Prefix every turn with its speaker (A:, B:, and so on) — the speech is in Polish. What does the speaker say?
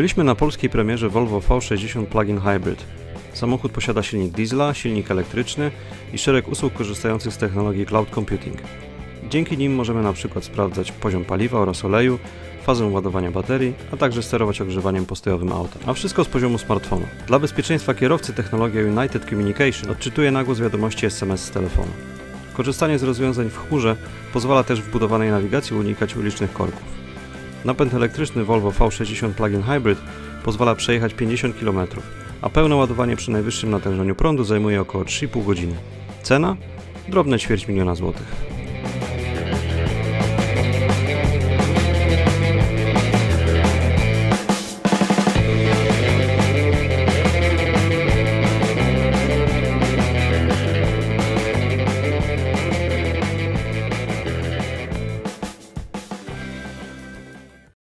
A: Byliśmy na polskiej premierze Volvo V60 Plug-in Hybrid. Samochód posiada silnik diesla, silnik elektryczny i szereg usług korzystających z technologii cloud computing. Dzięki nim możemy na przykład sprawdzać poziom paliwa oraz oleju, fazę ładowania baterii, a także sterować ogrzewaniem postojowym auta. A wszystko z poziomu smartfonu. Dla bezpieczeństwa kierowcy technologia United Communication odczytuje na głos wiadomości SMS z telefonu. Korzystanie z rozwiązań w chmurze pozwala też wbudowanej nawigacji unikać ulicznych korków. Napęd elektryczny Volvo V60 Plug-in Hybrid pozwala przejechać 50 km, a pełne ładowanie przy najwyższym natężeniu prądu zajmuje około 3,5 godziny. Cena? Drobne ćwierć miliona złotych.